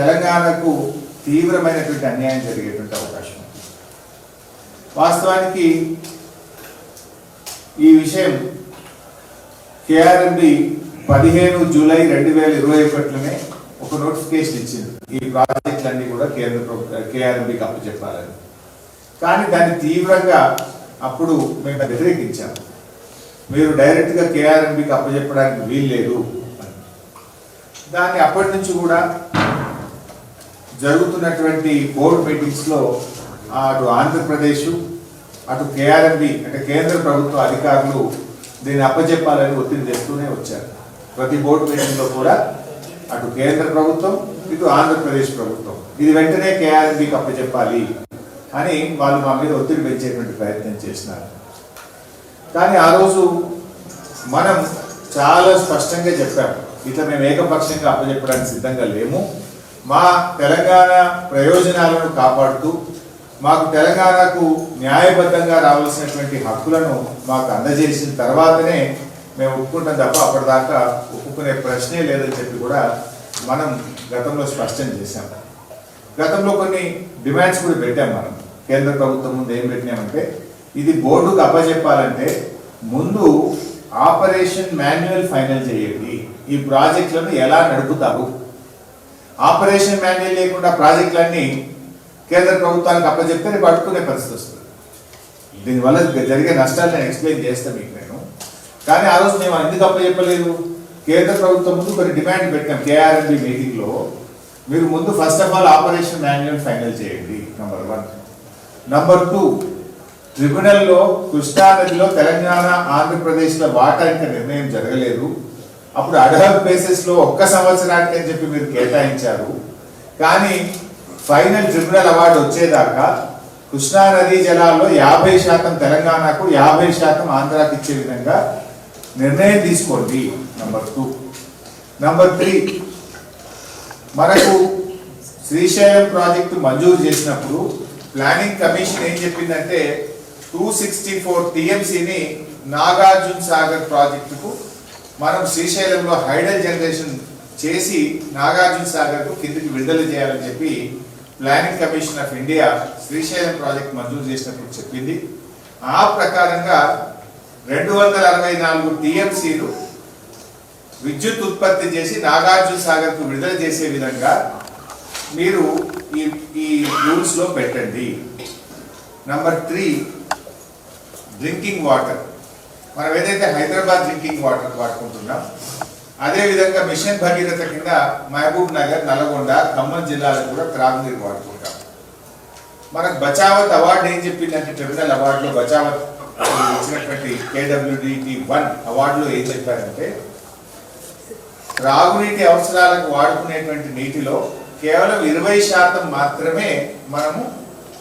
తెలంగాణకు తీవ్రమైనటువంటి అన్యాయం జరిగేటువంటి అవకాశం ఉంది. వాస్తవానికి ఈ విషయం కేఆర్ఎంబి పదిహేను జూలై రెండు వేల ఇరవై ఒకటిలోనే ఒక నోటిఫికేషన్ ఇచ్చింది. ఈ ప్రాజెక్టులన్నీ కూడా కేంద్ర ప్రభుత్వ కేఆర్ఎంబికి అప్పచెప్పాలని. కానీ దాన్ని తీవ్రంగా అప్పుడు మేము వ్యతిరేకించాము మీరు డైరెక్ట్గా కేఆర్ఎంబికి అప్పచెప్పడానికి వీలు లేదు అని. దాన్ని అప్పటి నుంచి కూడా జరుగుతున్నటువంటి బోర్డు మీటింగ్స్లో అటు ఆంధ్రప్రదేశ్ అటు కేఆర్ఎంబి అంటే కేంద్ర ప్రభుత్వ అధికారులు దీన్ని అప్పచెప్పాలని ఒత్తిడి తెస్తూనే వచ్చారు. ప్రతి బోర్డు మీటింగ్లో కూడా అటు కేంద్ర ప్రభుత్వం ఇటు ఆంధ్రప్రదేశ్ ప్రభుత్వం. ఇది వెంటనే కేఆర్ఎంబికి అప్పచెప్పాలి అని వాళ్ళు మా మీద ఒత్తిడి పెంచేటువంటి ప్రయత్నం చేసినారు. కానీ ఆ రోజు మనం చాలా స్పష్టంగా చెప్పాము ఇట్లా మేము ఏకపక్షంగా అప్పచెప్పడానికి సిద్ధంగా లేము. మా తెలంగాణ ప్రయోజనాలను కాపాడుతూ మాకు తెలంగాణకు న్యాయబద్ధంగా రావాల్సినటువంటి హక్కులను మాకు అందజేసిన తర్వాతనే మేము ఒప్పుకుంటాం తప్ప అప్పటిదాకా ఒప్పుకునే ప్రశ్నే లేదని చెప్పి కూడా మనం గతంలో స్పష్టం చేశాం. గతంలో కొన్ని డిమాండ్స్ కూడా పెట్టాం మనం. కేంద్ర ప్రభుత్వం ముందు ఏం పెట్టినామంటే ఇది బోర్డుకు అప్పచెప్పాలంటే ముందు ఆపరేషన్ మాన్యువల్ ఫైనల్ చేయండి. ఈ ప్రాజెక్టులను ఎలా నడుపుతారు? ఆపరేషన్ మాన్యువల్ లేకుండా ప్రాజెక్టులన్నీ కేంద్ర ప్రభుత్వానికి అప్పచెప్తే రేపు అడ్డుకునే పరిస్థితి వస్తుంది. దీనివల్ల జరిగే నష్టాలు నేను ఎక్స్ప్లెయిన్ చేస్తాను మీకు నేను. కానీ ఆ రోజు మేము ఎందుకు అప్పచెప్పలేదు? కేంద్ర ప్రభుత్వం ముందు కొన్ని డిమాండ్ పెట్టాం కేఆర్ఎంబి మీటింగ్లో మీరు ముందు first of all operation manual final చేయండి నంబర్ వన్ నంబర్ టూ ట్రిబ్యునల్లో కృష్ణా నదిలో తెలంగాణ ఆంధ్రప్రదేశ్లో వాటా ఇంకా నిర్ణయం జరగలేదు. అప్పుడు అడహబ్ బేసిస్లో ఒక్క సంవత్సరానికి అని చెప్పి మీరు కేటాయించారు. కానీ ఫైనల్ ట్రిబ్యునల్ అవార్డు వచ్చేదాకా కృష్ణా నదీ జలాల్లో యాభై శాతం తెలంగాణకు యాభై శాతం ఆంధ్రాకి ఇచ్చే విధంగా నిర్ణయం తీసుకోండి నంబర్ టూ. నంబర్ త్రీ మనకు శ్రీశైలం ప్రాజెక్టు మంజూరు చేసినప్పుడు ప్లానింగ్ కమిషన్ ఏం చెప్పిందంటే టూ సిక్స్టీ ఫోర్ టిఎంసీని నాగార్జున సాగర్ ప్రాజెక్టుకు మనం శ్రీశైలంలో హైడల్ జనరేషన్ చేసి నాగార్జున సాగర్కు కిందికి విడుదల చేయాలని చెప్పి planning commission of India Srisailam project మంజూరు చేసినప్పుడు చెప్పింది. ఆ ప్రకారంగా రెండు వందల అరవై నాలుగు టిఎంసీలు విద్యుత్ ఉత్పత్తి చేసి నాగార్జున సాగర్కు విడుదల చేసే విధంగా మీరు ఈ ఈ రూల్స్లో పెట్టండి. నంబర్ త్రీ డ్రింకింగ్ వాటర్ మనం ఏదైతే హైదరాబాద్ డ్రింకింగ్ వాటర్ వాడుకుంటున్నాం అదే విధంగా మిషన్ భగీరథ కింద మహబూబ్ నగర్ నల్గొండ ఖమ్మం జిల్లాలకు కూడా త్రాగునీరు వాడుకుంటాం. మనకు బచావత్ అవార్డు ఏం చెప్పిందంటే ట్రిబ్యునల్ అవార్డులో బచావత్ ఇచ్చినటువంటి కేడబ్ల్యూడిటి వన్ అవార్డులో ఏం చెప్పారంటే త్రాగునీటి అవసరాలకు వాడుకునేటువంటి నీటిలో కేవలం ఇరవై శాతం మాత్రమే మనము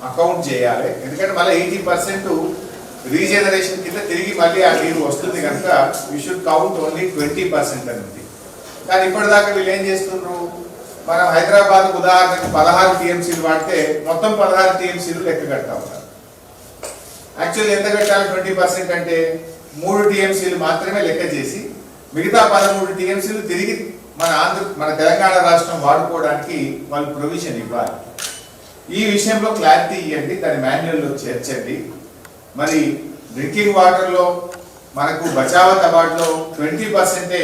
అకౌంట్ చేయాలి. ఎందుకంటే మళ్ళీ ఎయిటీ పర్సెంట్ రీజనరేషన్ కింద తిరిగి మళ్ళీ ఆ నీరు వస్తుంది కనుక you should count only twenty percent అనేది. కానీ ఇప్పటిదాకా వీళ్ళు ఏం చేస్తున్నారు మనం హైదరాబాద్ ఉదాహరణకు పదహారు టీఎంసీలు వాడితే మొత్తం పదహారు టీఎంసీలు లెక్క కడతా యాక్చువల్లీ ఎంత కట్టాలి ట్వంటీ పర్సెంట్ అంటే మూడు టీఎంసీలు మాత్రమే లెక్క చేసి మిగతా పదమూడు టీఎంసీలు తిరిగి మన ఆంధ్ర మన తెలంగాణ రాష్ట్రం వాడుకోవడానికి వాళ్ళు ప్రొవిజన్ ఇవ్వాలి. ఈ విషయంలో క్లారిటీ ఇవ్వండి దాని మాన్యువల్లో చేర్చండి. మరి డ్రింకింగ్ వాటర్లో మనకు బచావత్ అవార్డులో ట్వంటీ పర్సెంటే